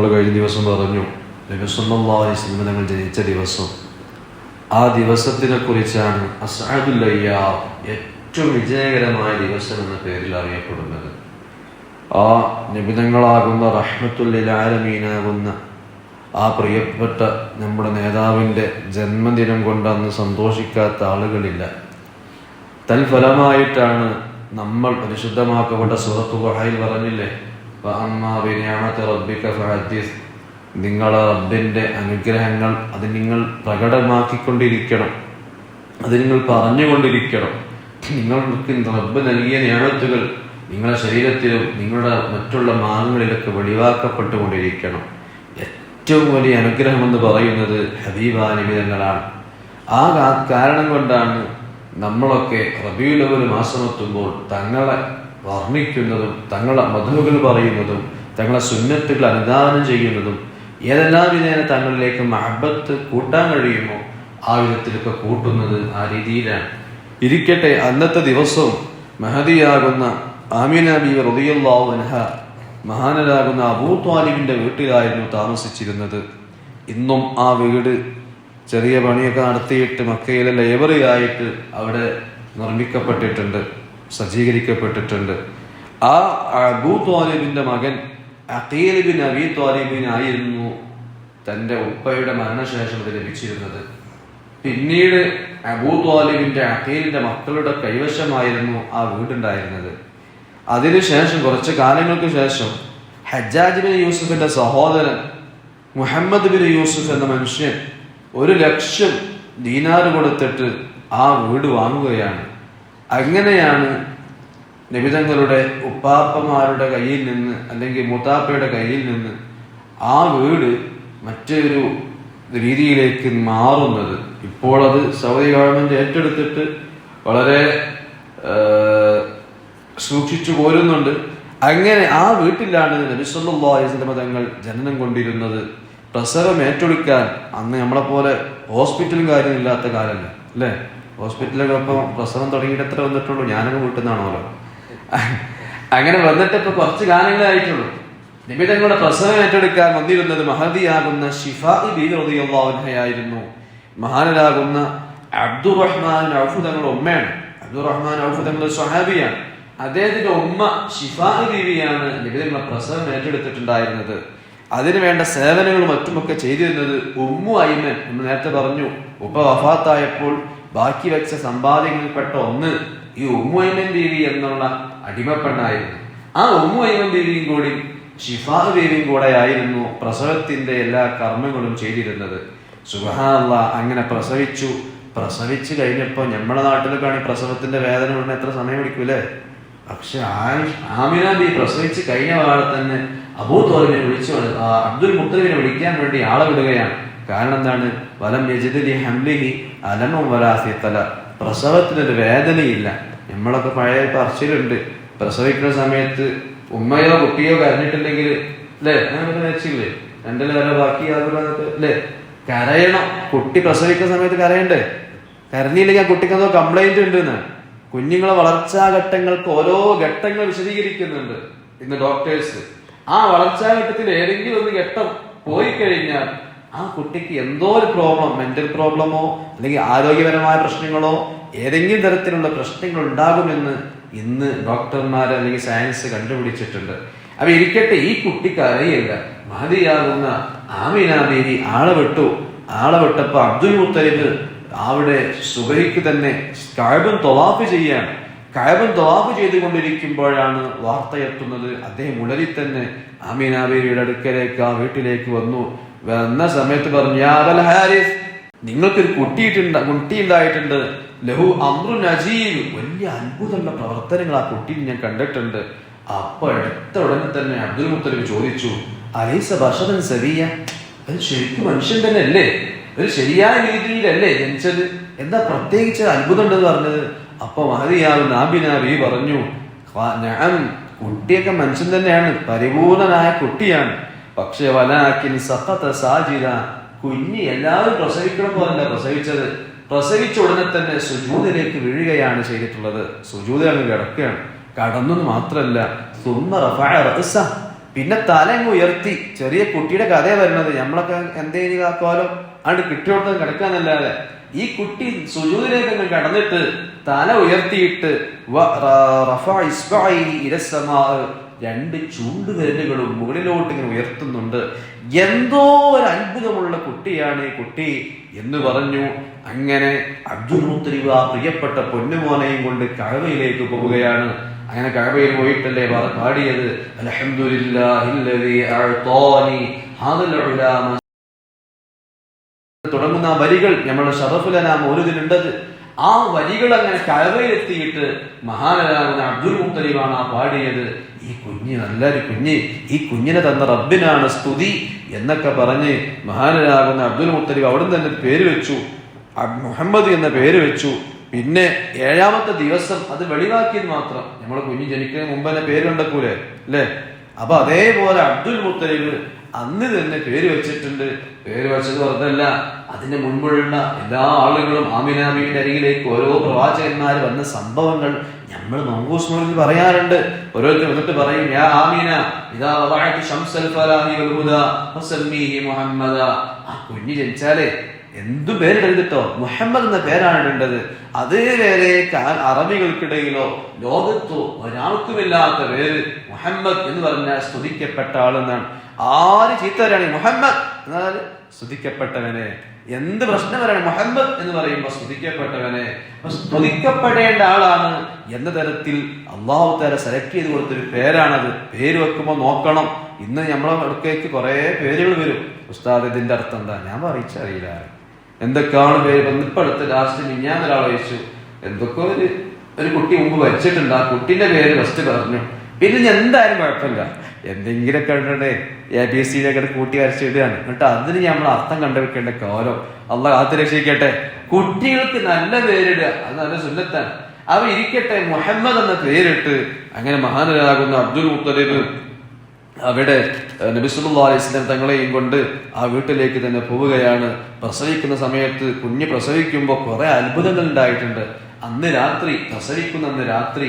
നമ്മൾ കഴിഞ്ഞ ദിവസം പറഞ്ഞു നബിസ്വല്ലാസ്ലം ഞങ്ങൾ ജനിച്ച ദിവസം. ആ ദിവസത്തിനെ കുറിച്ചാണ് അസാദുല്ലയ്യ ഏറ്റവും വിജയകരമായ ദിവസം എന്ന പേരിൽ അറിയപ്പെടുന്നത്. ആ നിബിതങ്ങളാകുന്ന റഹ്മത്തുല്ലാലമീനാകുന്ന ആ പ്രിയപ്പെട്ട നമ്മുടെ നേതാവിന്റെ ജന്മദിനം കൊണ്ട് അന്ന് സന്തോഷിക്കാത്ത ആളുകളില്ല. തൽഫലമായിട്ടാണ് നമ്മൾ പരിശുദ്ധമാക്കപ്പെട്ട സുഹൃത്തു വഹയിൽ പറഞ്ഞില്ലേ നിങ്ങളെ റബ്ബിന്റെ അനുഗ്രഹങ്ങൾ അത് നിങ്ങൾ പ്രകടമാക്കിക്കൊണ്ടിരിക്കണം. അത് നിങ്ങൾ പറഞ്ഞുകൊണ്ടിരിക്കണം. നിങ്ങൾക്ക് റബ്ബ് നൽകിയ ഞാമത്തുകൾ നിങ്ങളുടെ ശരീരത്തിലും നിങ്ങളുടെ മറ്റുള്ള മാർഗങ്ങളിലൊക്കെ വെളിവാക്കപ്പെട്ടുകൊണ്ടിരിക്കണം. ഏറ്റവും വലിയ അനുഗ്രഹം എന്ന് പറയുന്നത് ഹബീബാനിമിതങ്ങളാണ് ആ കാരണം കൊണ്ടാണ് നമ്മളൊക്കെ റബിയുലവൽ മാസമെത്തുമ്പോൾ തങ്ങളെ വർണിക്കുന്നതും തങ്ങളെ മധുകൾ പറയുന്നതും തങ്ങളെ സുന്നത്തുകൾ അനുദാനം ചെയ്യുന്നതും ഏതെല്ലാം വിധേന തങ്ങളിലേക്ക് മഹബത്ത് കൂട്ടാൻ കഴിയുമോ ആ വിധത്തിലൊക്കെ കൂട്ടുന്നത് ആ രീതിയിലാണ്. ഇരിക്കട്ടെ അന്നത്തെ ദിവസവും മഹതിയാകുന്ന ആമിന ബി റളിയല്ലാഹു അൻഹ മഹാനരാകുന്ന അബൂ ത്വാലിബിന്റെ വീട്ടിലായിരുന്നു താമസിച്ചിരുന്നത്. ഇന്നും ആ വീട് ചെറിയ പണിയൊക്കെ നടത്തിയിട്ട് മക്കയിലെ ലൈബ്രറി ആയിട്ട് അവിടെ നിർമ്മിക്കപ്പെട്ടിട്ടുണ്ട്. സജ്ജീകരിക്കപ്പെട്ടിട്ടുണ്ട്. ആ അബൂ ത്വാലിബിന്റെ മകൻ അഖീലിബിൻ ബിൻ അബി ത്വാലിബിനായിരുന്നു തന്റെ ഉപ്പയുടെ മരണശേഷം ഇത് ലഭിച്ചിരുന്നത്. പിന്നീട് അബൂ ത്വാലിബിന്റെ അഖീലിന്റെ മക്കളുടെ കൈവശമായിരുന്നു ആ വീടുണ്ടായിരുന്നത്. അതിനുശേഷം കുറച്ച് കാലങ്ങൾക്ക് ശേഷം ഹജ്ജാജ് ബിൻ യൂസുഫിന്റെ സഹോദരൻ മുഹമ്മദ് ബിൻ യൂസുഫ് എന്ന മനുഷ്യൻ ഒരു ലക്ഷം ദീനാറ് കൊടുത്തിട്ട് ആ വീട് വാങ്ങുകയാണ്. അങ്ങനെയാണ് നിബിതങ്ങളുടെ ഉപ്പാപ്പമാരുടെ കയ്യിൽ നിന്ന് അല്ലെങ്കിൽ മുത്താപ്പയുടെ കയ്യിൽ നിന്ന് ആ വീട് മറ്റൊരു രീതിയിലേക്ക് മാറുന്നത്. ഇപ്പോൾ അത് സൗദി ഗവൺമെന്റ് ഏറ്റെടുത്തിട്ട് വളരെ സൂക്ഷിച്ചു പോരുന്നുണ്ട്. അങ്ങനെ ആ വീട്ടിലാണ് നബിസ്വല്ലാസ്ലമ തങ്ങൾ ജനനം കൊണ്ടിരുന്നത്. പ്രസവം ഏറ്റെടുക്കാൻ അന്ന് നമ്മളെ പോലെ ഹോസ്പിറ്റലും കാര്യമില്ലാത്ത കാലമല്ല അല്ലേ? ഹോസ്പിറ്റലൊക്കെ ഇപ്പം പ്രസവം തുടങ്ങിയിട്ട് എത്ര വന്നിട്ടുള്ളൂ? ഞാനൊക്കെ വീട്ടിൽ നിന്നാണല്ലോ അങ്ങനെ വന്നിട്ട് ഇപ്പൊ കുറച്ച് ഗാനങ്ങളായിട്ടുള്ളൂ ആയിട്ടുള്ളൂ. നിമിതങ്ങളുടെ പ്രസവം ഏറ്റെടുക്കാൻ വന്നിരുന്നത് മഹദിയാകുന്ന ഷിഫാഹയായിരുന്നു ബീദിയായിരുന്നു മഹാനരാകുന്ന അബ്ദുറഹ്മാൻ ഔഫ് തങ്ങളുടെ ഉമ്മയാണ്. അബ്ദുറഹ്മാൻ തങ്ങളുടെ സ്വഹാബിയാണ്. അദ്ദേഹത്തിന്റെ ഉമ്മ ഷിഫാ ബീവിയാണ് നിബിതങ്ങളുടെ പ്രസവം ഏറ്റെടുത്തിട്ടുണ്ടായിരുന്നത്. അതിനു വേണ്ട സേവനങ്ങളും മറ്റുമൊക്കെ ചെയ്തിരുന്നത് ഉമ്മു അയ്മൻ എന്ന് നേരത്തെ പറഞ്ഞു. ഉപ്പ വഫാത്തായപ്പോൾ ബാക്കി വെച്ച സമ്പാദ്യങ്ങളിൽപ്പെട്ട ഒന്ന് ഈ ഉമ്മുവൈമൻ ദേവി എന്നുള്ള അടിമപ്പെണ്ണായിരുന്നു. ആ ഉമ്മുവൈമൻ ദേവിയും കൂടി ഷിഫാ ബീവിയും കൂടെ ആയിരുന്നു പ്രസവത്തിന്റെ എല്ലാ കർമ്മങ്ങളും ചെയ്തിരുന്നത്. സുബഹാനുള്ള അങ്ങനെ പ്രസവിച്ചു. പ്രസവിച്ചു കഴിഞ്ഞപ്പോൾ നമ്മുടെ നാട്ടിലൊക്കെ ആണെങ്കിൽ പ്രസവത്തിന്റെ വേദന ഉടനെ എത്ര സമയം പിടിക്കൂലേ പക്ഷെ ആമിന ബി പ്രസവിച്ച് കഴിഞ്ഞ പാടെ തന്നെ അബൂ തോലിനെ വിളിച്ചു അബ്ദുൽ മുത്തലിനെ വിളിക്കാൻ വേണ്ടി ആളെ വിടുകയാണ്. കാരണം എന്താണ്? വലം യജിദലി ഹംലിഹി അലമും വലാസിത്തല പ്രസവത്തിനൊരു വേദനയില്ല. നമ്മളൊക്കെ പഴയ പറച്ചിലുണ്ട്. പ്രസവിക്കുന്ന സമയത്ത് ഉമ്മയോ കുട്ടിയോ കരഞ്ഞിട്ടുണ്ടെങ്കിൽ അല്ലേ അങ്ങനെ വെച്ചില്ലേ? രണ്ടിൽ ബാക്കി യാതൊരു അല്ലേ കരയണം. കുട്ടി പ്രസവിക്കുന്ന സമയത്ത് കരയണ്ടേ? കരഞ്ഞില്ലെങ്കിൽ ആ കുട്ടിക്ക് എന്തോ കംപ്ലൈന്റ് ഉണ്ട് എന്ന് കുഞ്ഞുങ്ങളെ വളർച്ചാ ഘട്ടങ്ങൾക്ക് ഓരോ ഘട്ടങ്ങൾ വിശദീകരിക്കുന്നുണ്ട് ഇന്ന് ഡോക്ടേഴ്സ് ആ വളർച്ചാ ഘട്ടത്തിൽ ഏതെങ്കിലും ഒന്ന് ഘട്ടം പോയി കഴിഞ്ഞാൽ ആ കുട്ടിക്ക് എന്തോ ഒരു പ്രോബ്ലം മെന്റൽ പ്രോബ്ലമോ അല്ലെങ്കിൽ ആരോഗ്യപരമായ പ്രശ്നങ്ങളോ ഏതെങ്കിലും തരത്തിലുള്ള പ്രശ്നങ്ങൾ ഉണ്ടാകുമെന്ന് ഇന്ന് ഡോക്ടർമാർ അല്ലെങ്കിൽ സയൻസ് കണ്ടുപിടിച്ചിട്ടുണ്ട്. അപ്പൊ ഇരിക്കട്ടെ ഈ കുട്ടിക്ക് അറിയില്ല. മഹതിയാകുന്ന ആമിന ആളെ വിട്ടു. ആളെ വിട്ടപ്പോ അബ്ദുൽ മുത്തലിബ് അവിടെ സുബഹിക്ക് തന്നെ കഴബൻ തൊവാഫ് ചെയ്യാണ്. കഴബൻ തൊവാഫ് ചെയ്തുകൊണ്ടിരിക്കുമ്പോഴാണ് വാർത്ത എത്തുന്നത്. അദ്ദേഹം ഉടനെ തന്നെ ആമീന അടുക്കലേക്ക് ആ വീട്ടിലേക്ക് വന്നു. വന്ന സമയത്ത് പറഞ്ഞു "യാ അബൽ ഹാരിസ് നിങ്ങൾക്കൊരു കുട്ടിയിട്ടുണ്ട് കുട്ടി ഉണ്ടായിട്ടുണ്ട് ലഹു അമ്രു നജീബ് വലിയ അത്ഭുതമുള്ള പ്രവർത്തനങ്ങൾ ആ കുട്ടിയിൽ ഞാൻ കണ്ടിട്ടുണ്ട്. അപ്പൊ എടുത്ത ഉടനെ തന്നെ അബ്ദുൽ മുത്തലിബ് ചോദിച്ചു അലൈസ ബഷറൻ സവിയ അത് ശരിക്കും മനുഷ്യൻ തന്നെ അല്ലേ ഒരു ശരിയായ രീതിയിലല്ലേ ജനിച്ചത്? എന്താ പ്രത്യേകിച്ച് അത്ഭുതം ഉണ്ടെന്ന് പറഞ്ഞത്? അപ്പൊ മഹതിയാവുന്ന നാബിനാബി പറഞ്ഞു "ഖാ- നഅം, കുട്ടിയൊക്കെ മനുഷ്യൻ തന്നെയാണ് പരിപൂർണനായ കുട്ടിയാണ്. പക്ഷെ വലാക്കിൻ സഖത സാജിദ കുഞ്ഞി എല്ലാവരും പ്രസവിക്കണം പോലല്ല പ്രസവിച്ചത്. പ്രസവിച്ച ഉടനെ തന്നെ സുജൂതിലേക്ക് വീഴുകയാണ് ചെയ്തിട്ടുള്ളത്. അങ്ങ് കിടക്കുകയാണ്. കടന്നു റഅസ. പിന്നെ തലങ്ങ് ഉയർത്തി. ചെറിയ കുട്ടിയുടെ കഥയെ വരുന്നത്. നമ്മളൊക്കെ എന്തേലും കാക്കാലോ? ആണ്ട് കിട്ടിയോടത്ത് കിടക്കാന്നല്ലാതെ. ഈ കുട്ടി സുജൂതിലേക്ക് അങ്ങ് കടന്നിട്ട് തല ഉയർത്തിയിട്ട് രണ്ട് ചൂണ്ടുവിരലുകളും മുകളിലോട്ട് ഇങ്ങനെ ഉയർത്തുന്നുണ്ട്. എന്തോ ഒരു അത്ഭുതമുള്ള കുട്ടിയാണ് ഈ കുട്ടി എന്ന് പറഞ്ഞു അങ്ങനെ അബ്ദുൽ പ്രിയപ്പെട്ട പൊന്നുമോനെയും കൊണ്ട് കഴവയിലേക്ക് പോവുകയാണ്. അങ്ങനെ കഴവയിൽ പോയിട്ടല്ലേ പാടിയത്? തുടങ്ങുന്ന വരികൾ നമ്മുടെ ഒരു മൗലുദിനുണ്ടത് ആ വരികൾ അങ്ങനെ കഴവയിലെത്തിയിട്ട് മഹാനരാകുന്ന അബ്ദുൽ മുത്തലിബാണ് ആ പാടിയത്. ഈ കുഞ്ഞ് നല്ലൊരു കുഞ്ഞ് ഈ കുഞ്ഞിനെ തന്ന റബ്ബിനാണ് സ്തുതി എന്നൊക്കെ പറഞ്ഞ് മഹാനരാകുന്ന അബ്ദുൽ മുത്തലിബ് അവിടെ തന്നെ പേര് വെച്ചു. മുഹമ്മദ് എന്ന പേര് വെച്ചു. പിന്നെ ഏഴാമത്തെ ദിവസം അത് വെളിവാക്കിയത് മാത്രം. നമ്മളെ കുഞ്ഞ് ജനിക്കുന്നതിന് മുമ്പ് തന്നെ പേര് കണ്ടക്കൂലേ അല്ലേ? അപ്പൊ അതേപോലെ അബ്ദുൽ മുത്തലിബ് അന്ന് തന്നെ പേര് വെച്ചിട്ടുണ്ട്. പേര് വെച്ചത് വെറുതല്ല. അതിന് മുൻപുള്ള എല്ലാ ആളുകളും ആമിനാമിയുടെ അരികിലേക്ക് ഓരോ പ്രവാചകന്മാർ വന്ന സംഭവങ്ങൾ നമ്മൾ മങ്കൂസ്മോറിൽ പറയാറുണ്ട്. ഓരോരുത്തർ വന്നിട്ട് പറയും യാ ആമീന ഇതാ ശംസൽ ആ കുഞ്ഞ് ജനിച്ചാലേ എന്തു പേരിടരുതിട്ടോ മുഹമ്മദ് എന്ന പേരാണ് ഇടേണ്ടത്. അതേ പേരെ അറബികൾക്കിടയിലോ ലോകത്തോ ഒരാൾക്കുമില്ലാത്ത പേര് മുഹമ്മദ് എന്ന് പറഞ്ഞാൽ സ്തുതിക്കപ്പെട്ട ആളെന്നാണ്. ആര് ചീത്തവരാണ് മുഹമ്മദ്? എന്നാൽ സ്തുതിക്കപ്പെട്ടവനെ എന്ത് പ്രശ്നം വരണം മുഹമ്മദ് എന്ന് പറയുമ്പോൾ സ്തുതിക്കപ്പെട്ടവനെ സ്തുതിക്കപ്പെടേണ്ട ആളാണ് എന്ന തരത്തിൽ അള്ളാഹു തല സെലക്ട് ചെയ്ത് കൊടുത്തൊരു പേരാണത്. പേര് വെക്കുമ്പോൾ നോക്കണം. ഇന്ന് നമ്മളെ അടുക്കേക്ക് കുറേ പേരുകൾ വരും. ഉസ്താദ് ഇതിന്റെ അർത്ഥം എന്താ? ഞാൻ പറയിച്ചറിയില്ല എന്തൊക്കെയാണ് പേര്? അടുത്ത് ലാസ്റ്റ് മിഞ്ഞാൻ ഒരാൾ ചോദിച്ചു എന്തൊക്കെ ഒരു ഒരു കുട്ടി മുമ്പ് വരച്ചിട്ടുണ്ട് ആ കുട്ടിന്റെ പേര് ഫസ്റ്റ് പറഞ്ഞു. പിന്നെ എന്തായാലും കുഴപ്പമില്ല. എന്തെങ്കിലുമൊക്കെ ഉണ്ടേ എ ബി എസ് സിയിലൊക്കെ കൂട്ടി വരച്ചിടുകയാണ്. എന്നിട്ട് അതിന് നമ്മൾ അർത്ഥം കണ്ടുവെക്കേണ്ട കാലം അല്ല കാത്തു രക്ഷിക്കട്ടെ. കുട്ടികൾക്ക് നല്ല പേരിടുക. അത് നല്ല സുന്നത്താണ്. അവ ഇരിക്കട്ടെ മുഹമ്മദ് എന്ന പേരിട്ട് അങ്ങനെ മഹാനരാകുന്ന അബ്ദുൽ മുത്തലിബ് അവിടെ നബിസുല്ലാ നബി സല്ലല്ലാഹു അലൈഹി തങ്ങളെയും കൊണ്ട് ആ വീട്ടിലേക്ക് തന്നെ പോവുകയാണ്. പ്രസവിക്കുന്ന സമയത്ത് കുഞ്ഞ് പ്രസവിക്കുമ്പോൾ കുറെ അത്ഭുതങ്ങൾ ഉണ്ടായിട്ടുണ്ട്. അന്ന് രാത്രി പ്രസവിക്കുന്ന അന്ന് രാത്രി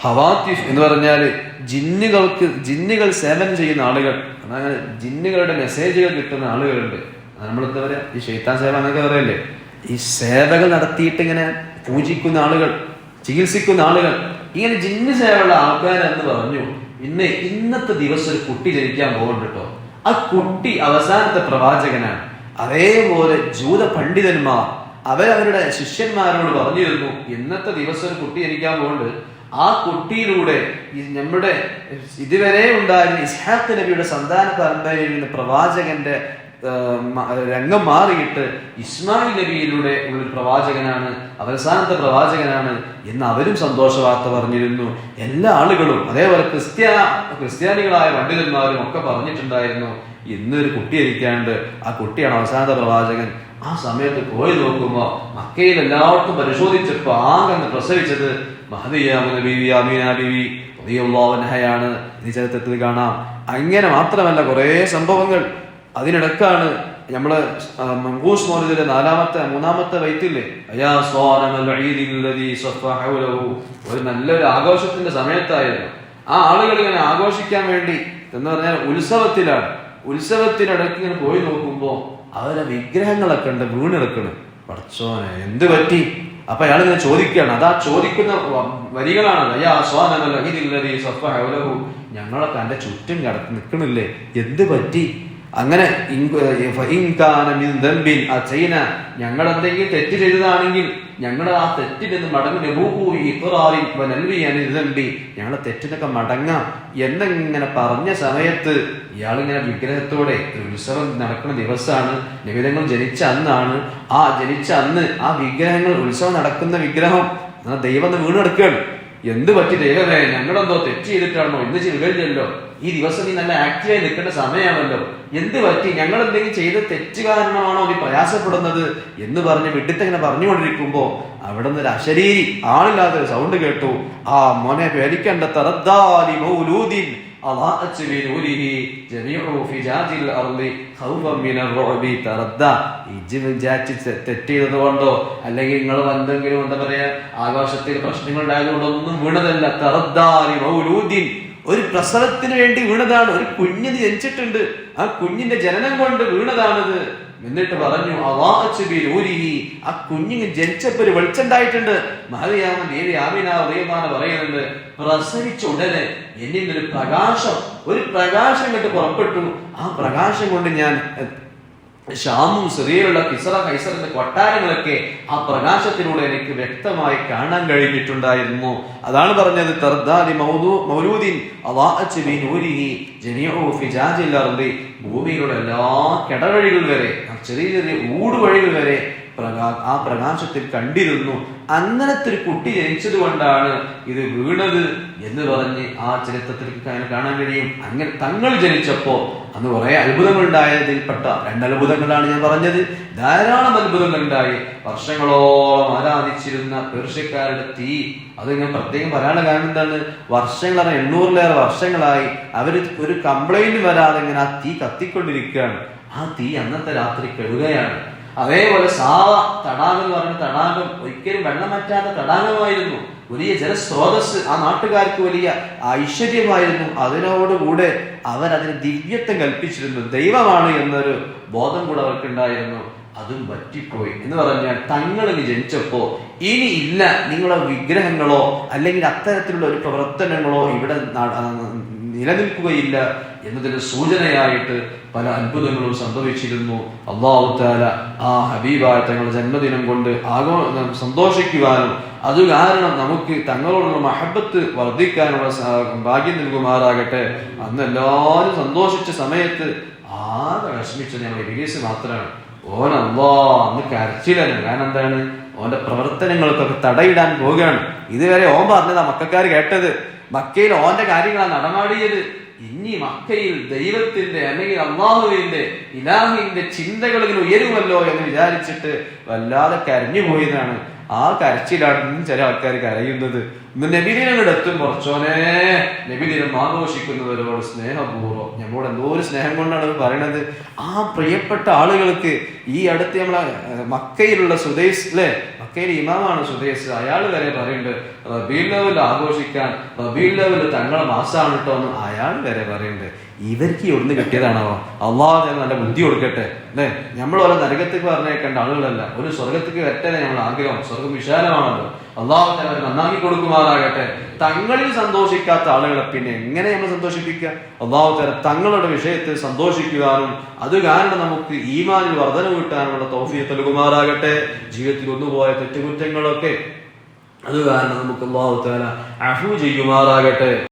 ഹവാത്തിഫ് എന്ന് പറഞ്ഞാൽ ജിന്നുകൾക്ക് ജിന്നുകൾ സേവനം ചെയ്യുന്ന ആളുകൾ. അതായത് ജിന്നുകളുടെ മെസ്സേജുകൾ കിട്ടുന്ന ആളുകളുണ്ട്. നമ്മൾ പറയാ? ഈ ശൈത്താൻ സേവ എന്നൊക്കെ പറയല്ലേ? ഈ സേവകൾ നടത്തിയിട്ട് ഇങ്ങനെ പൂജിക്കുന്ന ആളുകൾ ചികിത്സിക്കുന്ന ആളുകൾ ഇങ്ങനെ ജിന്ന് സേവയുള്ള ആൾക്കാരെന്ന് പറഞ്ഞു. ഇന്ന് ഇന്നത്തെ ദിവസം ഒരു കുട്ടി ജനിക്കാൻ പോകുന്നുണ്ട് കേട്ടോ. ആ കുട്ടി അവസാനത്തെ പ്രവാചകനാണ്. അതേപോലെ ജൂത പണ്ഡിതന്മാർ അവരവരുടെ ശിഷ്യന്മാരോട് പറഞ്ഞിരുന്നു ഇന്നത്തെ ദിവസം ഒരു കുട്ടി ജനിക്കാൻ പോകുന്നുണ്ട്. ആ കുട്ടിയിലൂടെ നമ്മുടെ ഇതുവരെ ഉണ്ടായിരുന്ന ഇസ്ഹാഖ് നബിയുടെ സന്താന പരമ്പരയിൽ പ്രവാചകന്റെ രംഗം മാറിയിട്ട് ഇസ്മായിൽ നബിയിലൂടെ ഉള്ളൊരു പ്രവാചകനാണ് അവസാനത്തെ പ്രവാചകനാണ് എന്ന് അവരും സന്തോഷ വാർത്ത പറഞ്ഞിരുന്നു. എല്ലാ ആളുകളും അതേപോലെ ക്രിസ്ത്യ ക്രിസ്ത്യാനികളായ പണ്ഡിതന്മാരും ഒക്കെ പറഞ്ഞിട്ടുണ്ടായിരുന്നു ഇന്നൊരു കുട്ടി ഇരിക്കാണ്ട് ആ കുട്ടിയാണ് അവസാനത്തെ പ്രവാചകൻ. ആ സമയത്ത് പോയി നോക്കുമ്പോ മക്കയിൽ എല്ലാവർക്കും പരിശോധിച്ചപ്പോ ആകെ പ്രസവിച്ചത് മഹദിയാമുന ബീവി ഈ ചരിത്രത്തിൽ കാണാം. അങ്ങനെ മാത്രമല്ല കുറേ സംഭവങ്ങൾ. അതിനിടക്കാണ് നമ്മൾ മംഗൂസ് മോലിലെ നാലാമത്തെ മൂന്നാമത്തെ വൈത്തില്ലേ. ഒരു നല്ലൊരു ആഘോഷത്തിന്റെ സമയത്തായിരുന്നു. ആ ആളുകൾ ഇങ്ങനെ ആഘോഷിക്കാൻ വേണ്ടി എന്ന് പറഞ്ഞാൽ ഉത്സവത്തിലാണ്. ഉത്സവത്തിനിടയ്ക്ക് ഇങ്ങനെ പോയി നോക്കുമ്പോൾ അവരെ വിഗ്രഹങ്ങളൊക്കെ ഉണ്ട് വീണെടുക്കണ് പടച്ചോനെ എന്ത് പറ്റി? അപ്പൊ അയാൾ ഇങ്ങനെ ചോദിക്കുകയാണ്. അതാ ചോദിക്കുന്ന വരികളാണല്ലോ. ഞങ്ങളൊക്കെ എന്റെ ചുറ്റും കിടക്ക് നിൽക്കണില്ലേ? എന്ത് പറ്റി? അങ്ങനെ ഞങ്ങൾ എന്തെങ്കിലും തെറ്റ് ചെയ്തതാണെങ്കിൽ ഞങ്ങൾ ആ തെറ്റിൽ നിന്ന് മടങ്ങി വനൽവി ഞങ്ങളെ തെറ്റിനൊക്കെ മടങ്ങാം എന്നിങ്ങനെ പറഞ്ഞ സമയത്ത് ഇയാളിങ്ങനെ വിഗ്രഹത്തോടെ ഉത്സവം നടക്കുന്ന ദിവസമാണ് നിവേദങ്ങൾ ജനിച്ച അന്നാണ്. ആ ജനിച്ച അന്ന് ആ വിഗ്രഹങ്ങൾ ഉത്സവം നടക്കുന്ന വിഗ്രഹം. ദൈവം വീണെടുക്കുകയാണ്. എന്ത് പറ്റി ദൈവമേ? ഞങ്ങളെന്തോ തെറ്റ് ചെയ്തിട്ടാണോ? ഇന്ന് ചെയ്തല്ലോ ഈ ദിവസം നീ നല്ല ആക്റ്റീവായി നിൽക്കേണ്ട സമയമാണല്ലോ എന്ത് പറ്റി ഞങ്ങൾ എന്തെങ്കിലും ചെയ്ത തെറ്റ് കാരണമാണോ നീ പ്രയാസപ്പെടുന്നത് എന്ന് പറഞ്ഞ് വിട്ടിട്ടിങ്ങനെ പറഞ്ഞുകൊണ്ടിരിക്കുമ്പോ അവിടെ നിന്ന് ഒരു അശരീരി ആളില്ലാത്ത ഒരു സൗണ്ട് കേട്ടു ആ മോനെ പേടിക്കണ്ട തറദ്ദാലി മൗലൂദിൻ أضاءت بنوره جميع فجاج الأرض خوفا من الرعب تردى ഇജ്ജ് വിചാരിച്ച് തെ- തെറ്റ് ചെയ്തത് കൊണ്ടോ അല്ലെങ്കിൽ നിങ്ങൾ എന്തെങ്കിലും എന്താ പറയാ ആകാശത്തിൽ പ്രശ്നങ്ങൾ ഉണ്ടായതുകൊണ്ടോ ഒന്നും വീണതല്ല തറദ്ദാലി മൗലൂദിൻ ഒരു പ്രസവത്തിന് വേണ്ടി വീണതാണ് ഒരു കുഞ്ഞിന് ജനിച്ചിട്ടുണ്ട്. ആ കുഞ്ഞിന്റെ ജനനം കൊണ്ട് വീണതാണത്. എന്നിട്ട് പറഞ്ഞു അവാച്ചുബിൽ ഊരിഹി ആ കുഞ്ഞിന് ജനിച്ചപ്പോ ഒരു വെളിച്ചുണ്ടായിട്ടുണ്ട് മഹതിയാമ ദേവി ആമിന പറയുന്നുണ്ട് പ്രസവിച്ച ഉടനെ എന്നിൽ ഒരു പ്രകാശം ഒരു പ്രകാശം കണ്ട് പുറപ്പെട്ടു. ആ പ്രകാശം കൊണ്ട് ഞാൻ ഷാമും സിറിയയിലുള്ള കിസറ കൈസറിന്റെ കൊട്ടാരങ്ങളൊക്കെ ആ പ്രകാശത്തിലൂടെ എനിക്ക് വ്യക്തമായി കാണാൻ കഴിഞ്ഞിട്ടുണ്ടായിരുന്നു. അതാണ് പറഞ്ഞത് തർദാദി മൗദൂ മൗലൂദിൻ ഭൂമിയിലുള്ള എല്ലാ കിടവഴികൾ വരെ ചെറിയ ചെറിയ ഊടുവഴികൾ വരെ പ്രകാ ആ പ്രകാശത്തിൽ കണ്ടിരുന്നു. അങ്ങനത്തെ ഒരു കുട്ടി ജനിച്ചത് കൊണ്ടാണ് ഇത് വീണത് എന്ന് പറഞ്ഞ് ആ ചരിത്രത്തിൽ കാണാൻ കഴിയും. അങ്ങനെ തങ്ങൾ ജനിച്ചപ്പോ അന്ന് കുറെ അത്ഭുതങ്ങൾ ഉണ്ടായതിൽപ്പെട്ട രണ്ട് അത്ഭുതങ്ങളാണ് ഞാൻ പറഞ്ഞത്. ധാരാളം അത്ഭുതങ്ങൾ ഉണ്ടായി വർഷങ്ങളോളം ആരാധിച്ചിരുന്ന പേർഷ്യക്കാരുടെ തീ അത് ഞാൻ പ്രത്യേകം പറയാനുള്ള കാരണം എന്താണ്? വർഷങ്ങളാണ് എണ്ണൂറിലേറെ വർഷങ്ങളായി അവർ ഒരു കംപ്ലൈന്റ് വരാതെ ഇങ്ങനെ ആ തീ കത്തിക്കൊണ്ടിരിക്കുകയാണ്. ആ തീ അന്നത്തെ രാത്രി കെടുകയാണ്. അതേപോലെ സാവ തടാകം എന്ന് പറയുന്ന തടാകം ഒരിക്കലും വെള്ളം പറ്റാത്ത തടാകമായിരുന്നു. വലിയ ജലസ്രോതസ് ആ നാട്ടുകാർക്ക് വലിയ ഐശ്വര്യമായിരുന്നു. അതിനോടുകൂടെ അവരതിന് ദിവ്യത്വം കൽപ്പിച്ചിരുന്നു. ദൈവമാണ് എന്നൊരു ബോധം കൂടെ അവർക്കുണ്ടായിരുന്നു. അതും പറ്റിപ്പോയി എന്ന് പറഞ്ഞാൽ തങ്ങളിന് ജനിച്ചപ്പോ ഇനി ഇല്ല നിങ്ങളെ വിഗ്രഹങ്ങളോ അല്ലെങ്കിൽ അത്തരത്തിലുള്ള ഒരു പ്രവർത്തനങ്ങളോ ഇവിടെ നിലനിൽക്കുകയില്ല എന്നതിന് സൂചനയായിട്ട് പല അത്ഭുതങ്ങളും സംഭവിച്ചിരുന്നു. അള്ളാഹു താല ആ ഹബീബായ തങ്ങളുടെ ജന്മദിനം കൊണ്ട് ആഗോ സന്തോഷിക്കുവാനും അത് കാരണം നമുക്ക് തങ്ങളോടുള്ള മഹബത്ത് വർദ്ധിക്കാനുള്ള ഭാഗ്യം നൽകുമാറാകട്ടെ. അന്ന് എല്ലാവരും സന്തോഷിച്ച സമയത്ത് ആകെ വിഷമിച്ചത് ഞങ്ങൾ ഇംഗ്ലീഷ് മാത്രമാണ് ഓൻ അള്ളാ അന്ന് കരച്ചിലാണ്. കാരണം എന്താണ്? ഓന്റെ പ്രവർത്തനങ്ങൾക്കൊക്കെ തടയിടാൻ പോവുകയാണ്. ഇതുവരെ ഓൻ പറഞ്ഞതാ മക്കാർ കേട്ടത്. മക്കയിൽ ഓന്റെ കാര്യങ്ങളാണ് നടമാടിയത്. ഇനി മക്കയിൽ ദൈവത്തിന്റെ അല്ലെങ്കിൽ അള്ളാഹുവിന്റെ ഇലാഹിന്റെ ചിന്തകളിൽ ഉയരുമല്ലോ എന്ന് വിചാരിച്ചിട്ട് വല്ലാതെ കരഞ്ഞു പോയതാണ് ആ കരച്ചിലാണ് ചില ആൾക്കാർ കരയുന്നത്. ഇന്ന് നബിദിനങ്ങളുടെ എത്തും കുറച്ചോനെ. നബിദിനം ആഘോഷിക്കുന്നവരോട് സ്നേഹപൂർവം. നമ്മളോട് എന്തോ ഒരു സ്നേഹം കൊണ്ടാണ് പറയണത്. ആ പ്രിയപ്പെട്ട ആളുകൾക്ക് ഈ അടുത്ത് നമ്മളെ മക്കയിലുള്ള സുദേശ് അല്ലെ മക്കയിലെ ഇമാമാണ് സുദേശ് അയാൾ വരെ പറയുന്നുണ്ട് റബീൽ ലെവൽ ആഘോഷിക്കാൻ റബീൽ ലെവൽ തങ്ങളെ മാസമാണ് കേട്ടോ എന്ന് അയാൾ വരെ പറയുന്നുണ്ട് ഇവർക്ക് എവിടുന്ന് കിട്ടിയതാണോ? അള്ളാഹ് നല്ല ബുദ്ധി കൊടുക്കട്ടെ. അല്ലേ? നമ്മൾ ഓരോ നരകത്തേക്ക് പറഞ്ഞേക്കേണ്ട ആളുകളല്ല. ഒരു സ്വർഗത്തേക്ക് വരട്ടെ നമ്മൾ ആഗ്രഹം. സ്വർഗം വിശാലമാണല്ലോ. അള്ളാഹു തന്നെ നന്നാക്കി കൊടുക്കുമാറാകട്ടെ. തങ്ങളിൽ സന്തോഷിക്കാത്ത ആളുകളെ പിന്നെ എങ്ങനെ നമ്മൾ സന്തോഷിപ്പിക്കുക? അള്ളാഹു തല തങ്ങളുടെ വിഷയത്തിൽ സന്തോഷിക്കുവാനും അത് കാരണം നമുക്ക് ഈമാനിൽ വർധന കിട്ടാനുള്ള തോഫിയെ നൽകുമാറാകട്ടെ. ജീവിതത്തിൽ ഒന്നുപോയ തെറ്റുകുറ്റങ്ങളൊക്കെ അത് കാരണം നമുക്ക് അള്ളാഹു താല അഫു ചെയ്യുമാറാകട്ടെ.